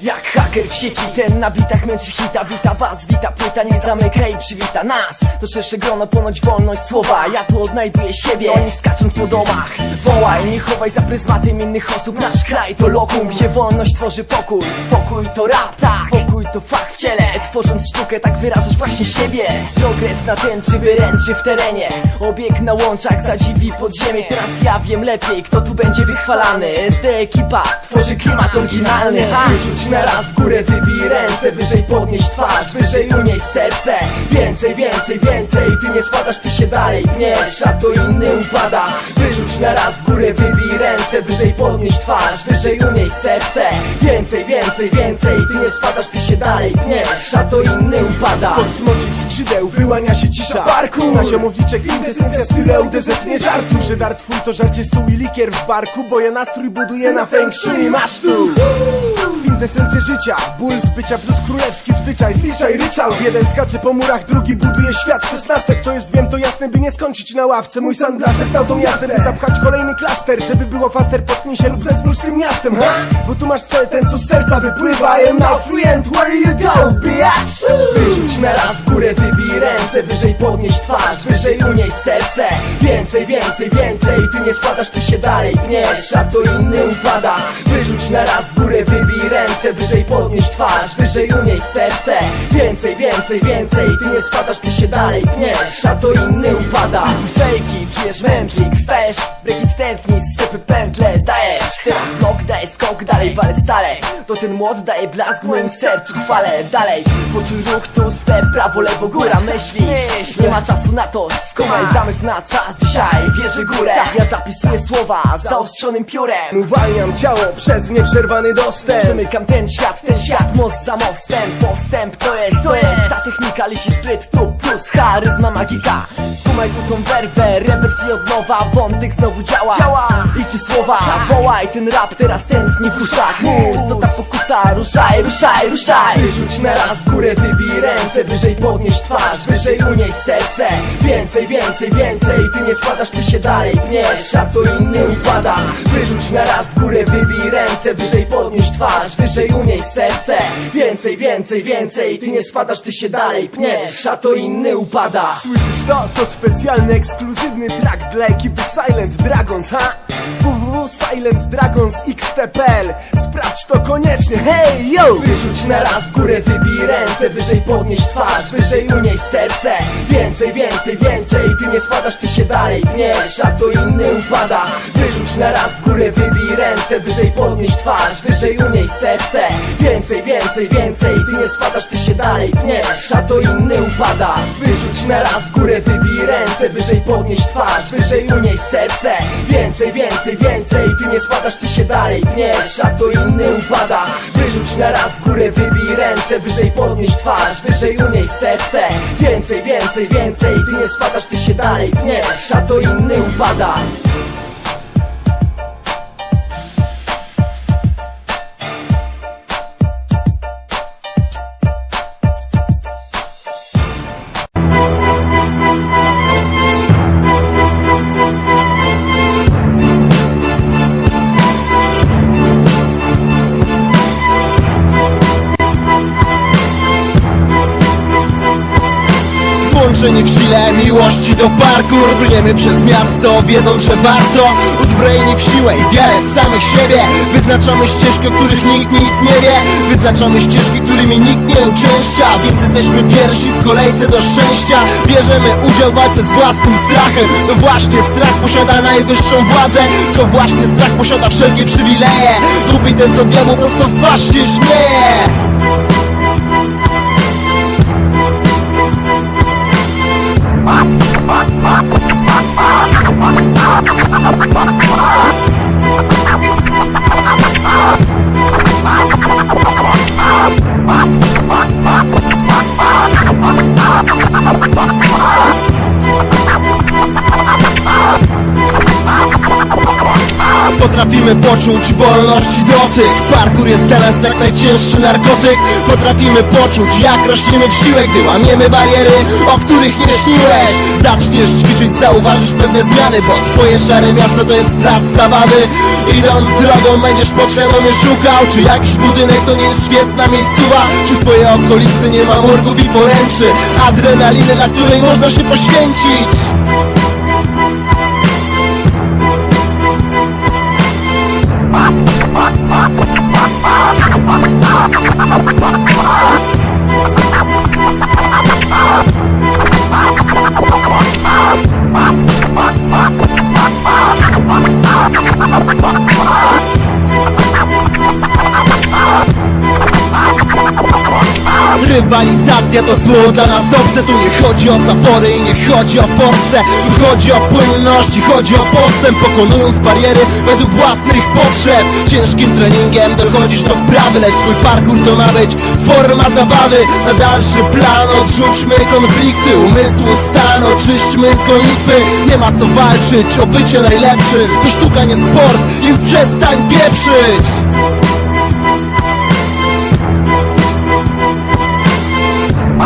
Jak haker w sieci, ten na bitach męczy hita. Wita was, wita płyta, nie zamyka i przywita nas. To szersze grono, ponoć wolność słowa. Ja tu odnajduję siebie, oni skacząc po domach Wołaj, nie chowaj za pryzmatem innych osób. Nasz kraj to lokum, gdzie wolność tworzy pokój. Spokój to rap, tak, spokój to fakt w ciele. Tworząc sztukę, tak wyrażasz właśnie siebie. Progres natęczy, wyręczy w terenie. Obieg na łączach zadziwi podziemie. Teraz ja wiem lepiej, kto tu będzie wychwalany. SD ekipa tworzy klimat oryginalny! Rzuć na raz w górę, wybij ręce. Wyżej podnieś twarz, wyżej unieś serce. Więcej, więcej, więcej. Ty nie spadasz, ty się dalej pniesz A to inny upada. Wyrzuć na raz w górę, wybij ręce Wyżej podnieś twarz, wyżej unieś serce. Więcej, więcej, więcej Ty nie spadasz, ty się dalej pniesz A to inny upada. Od smoczych skrzydeł wyłania się cisza. Parkour! Na ziomowniczek kwintesencja stylu UDZ nie żartu Że dar twój to żarcie stół i likier w barku Bo ja nastrój buduję na feng shui. Masz tu Kwintesencję życia Ból z bycia plus królewski zwyczaj Zwyczaj ryczał Jeden skacze po murach, drugi buduje świat. Szesnastek to jest wiem to jasne by nie skończyć na ławce. Mój sandblaster dał tą jazdę by zapchać kolejny klaster Żeby było faster potknij się lub zespół z tym miastem ha? Bo tu masz cel ten co z serca wypływa. I am now free and where you go bitch? Wyrzuć na raz w górę, wybij ręce Wyżej podnieś twarz, wyżej unieś serce. Więcej, więcej, więcej Ty nie spadasz, ty się dalej pniesz A to inny upada. Wyrzuć na raz w górę, wybij ręce Wyżej podnieś twarz, wyżej unieś serce. Więcej, więcej, więcej Ty nie spadasz, ty się dalej pniesz. A to inny upada. Fejki, czujesz mętlik Wstajesz, break tętni Stepy pętle dajesz. Teraz blok daje skok, dalej walę stale. To ten młot daje blask w moim sercu Chwalę. Dalej, poczuj ruch tu Step prawo, lewo, góra Myślisz, nie ma czasu na to Skomaj zamysł na czas. Dzisiaj bierze górę. Ja zapisuję słowa zaostrzonym piórem. Uwalniam ciało przez nieprzerwany dostęp. Przemykam ten świat, ten świat, most za mostem. Postęp to jest, to jest Ta technika, lisi spryt, tu plus charyzma magika. Skumaj tu tą werwę, rewersji od nowa Wątek znowu działa, działa. Liczy słowa, wołaj ten rap Teraz tętni w uszach Mus, to ta pokusa, ruszaj, ruszaj, ruszaj. Wyrzuć na raz w górę, wybij ręce Wyżej podnieś twarz, wyżej unieś serce. Więcej, więcej, więcej Ty nie spadasz, ty się dalej pniesz A to inny upada. Wyrzuć na raz w górę, wybij ręce Wyżej podnieś twarz, wyżej unieś serce Więcej, więcej, więcej Ty nie spadasz, ty się dalej pniesz A to inny upada Słyszysz to? To specjalny, ekskluzywny track dla ekipy Silent Dragons, ha? www.silentdragonsxt.pl Sprawdź to koniecznie, hej, yo! Wyrzuć na raz w górę, wybij ręce Wyżej podnieś twarz, wyżej unieś serce. Więcej, więcej, więcej Ty nie spadasz, ty się dalej pniesz A to inny upada. Wyrzuć na raz w górę, wybij ręce Wyżej podnieś twarz, wyżej unieś serce. Więcej, więcej, więcej Ty nie spadasz, ty się dalej pniesz A to inny upada. Wyrzuć na raz w górę, wybij ręce Wyżej podnieś twarz, wyżej unieś serce. Więcej, więcej, więcej Ty nie spadasz, ty się dalej pniesz A to inny upada. Wyrzuć na raz w górę, wybij ręce Wyżej podnieś twarz, wyżej unieś serce. Więcej, więcej, więcej Ty nie spadasz, ty się dalej pniesz A to inny upada Złączeni w sile miłości do parkour Brniemy przez miasto, wiedząc, że warto. Uzbrojeni w siłę i wiarę w samych siebie. Wyznaczamy ścieżki, o których nikt nic nie wie. Wyznaczamy ścieżki, którymi nikt nie uczęszcza. Więc jesteśmy pierwsi w kolejce do szczęścia. Bierzemy udział w walce z własnym strachem. To właśnie strach posiada najwyższą władzę. To właśnie strach posiada wszelkie przywileje. Lubi ten, co diabłu prosto w twarz się śmieje Bye. Potrafimy poczuć wolność i dotyk Parkour jest nas jak najcięższy narkotyk. Potrafimy poczuć jak rośniemy w siłę Gdy łamiemy bariery, o których nie śniłeś. Zaczniesz ćwiczyć, zauważysz pewne zmiany Bo twoje szare miasto to jest plac zabawy. Idąc drogą będziesz podświadomie szukał Czy jakiś budynek to nie jest świetna miejscowa Czy w twojej okolicy nie ma murgów i poręczy. Adrenaliny, dla której można się poświęcić Bye. Rywalizacja to słowo dla nas obce. Tu nie chodzi o zapory i nie chodzi o force. Tu chodzi o płynność i chodzi o postęp Pokonując bariery według własnych potrzeb. Ciężkim treningiem dochodzisz do wprawy Lecz twój parkour to ma być forma zabawy. Na dalszy plan odrzućmy konflikty Umysłu stan oczyśćmy z gonitwy. Nie ma co walczyć o bycie najlepszy To sztuka nie sport. I przestań pieprzyć